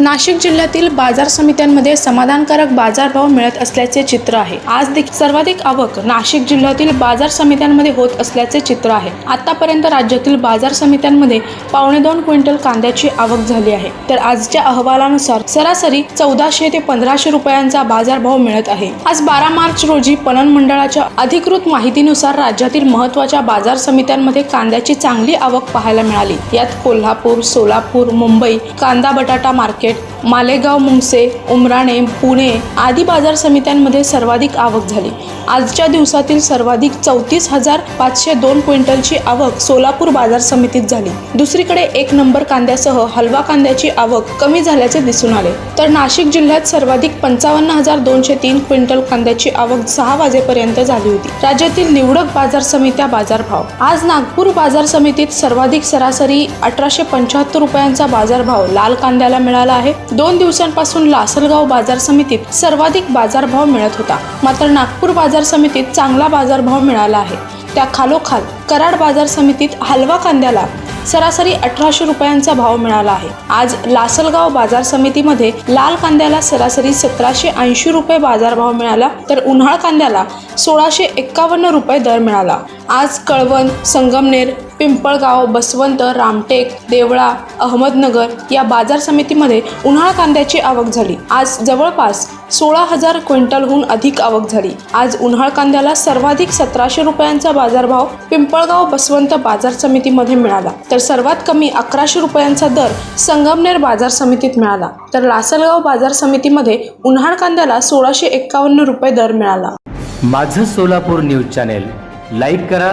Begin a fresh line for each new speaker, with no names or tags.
नाशिक जिल्ह्यातील बाजार समित्यांमध्ये समाधानकारक बाजारभाव मिळत असल्याचे चित्र आहे. आज देखील सर्वाधिक आवक नाशिक जिल्ह्यातील बाजार समित्यांमध्ये होत असल्याचे चित्र आहे. आतापर्यंत राज्यातील बाजार समित्यांमध्ये पावणे दोन क्विंटल कांद्याची आवक झाली आहे. तर आजच्या अहवालानुसार सरासरी चौदाशे ते पंधराशे रुपयांचा बाजारभाव मिळत आहे. आज बारा मार्च रोजी पणन मंडळाच्या अधिकृत माहितीनुसार राज्यातील महत्त्वाच्या बाजार समित्यांमध्ये कांद्याची चांगली आवक पाहायला मिळाली. यात कोल्हापूर सोलापूर मुंबई कांदा बटाटा मार्केट मालेगाव मुंगसे उमराणे पुणे आदी बाजार समित्यांमध्ये सर्वाधिक आवक झाली. आजच्या दिवसातील सर्वाधिक चौतीस हजार पाचशे दोन क्विंटलची आवक सोलापूर बाजार समितीत झाली. दुसरीकडे एक नंबर कांद्यासह हलवा कांद्याची आवक कमी झाल्याचे दिसून आले. तर नाशिक जिल्ह्यात सर्वाधिक पंचावन्न हजार दोनशे तीन क्विंटल कांद्याची आवक सहा वाजेपर्यंत झाली होती. राज्यातील निवडक बाजार समित्या बाजारभाव. आज नागपूर बाजार समितीत सर्वाधिक सरासरी अठराशे पंच्याहत्तर रुपयांचा बाजारभाव लाल कांद्याला मिळाला आहे. दोन दिवसांपासून लासलगाव बाजार समितीत सर्वाधिक बाजारभाव मिळत होता. मात्र नागपूर बाजार समितीत चांगला बाजारभाव मिळाला आहे. त्या खालोखाल कराड बाजार समितीत हलवा कांद्याला सरासरी अठराशे रुपयांचा भाव मिळाला आहे. आज लासलगाव बाजार समितीमध्ये लाल कांद्याला सरासरी सतराशे ऐंशी रुपये बाजारभाव मिळाला तर उन्हाळ कांद्याला सोळाशे एक्कावन्न रुपये दर मिळाला. आज कळवण संगमनेर पिंपळगाव बसवंत रामटेक देवळा अहमदनगर या बाजार समितीमध्ये उन्हाळ कांद्याची आवक झाली. आज जवळपास सोळा हजार क्विंटलहून अधिक आवक झाली. आज उन्हाळ कांद्याला सर्वाधिक सतराशे रुपयांचा बाजारभाव पिंपळगाव बसवंत बाजार समितीमध्ये मिळाला. तर सर्वात कमी अकराशे रुपयांचा दर संगमनेर बाजार समितीत मिळाला. तर लासलगाव बाजार समितीमध्ये उन्हाळ कांद्याला सोळाशे एक्कावन्न रुपये दर मिळाला.
माझं सोलापूर न्यूज चॅनेल लाईक करा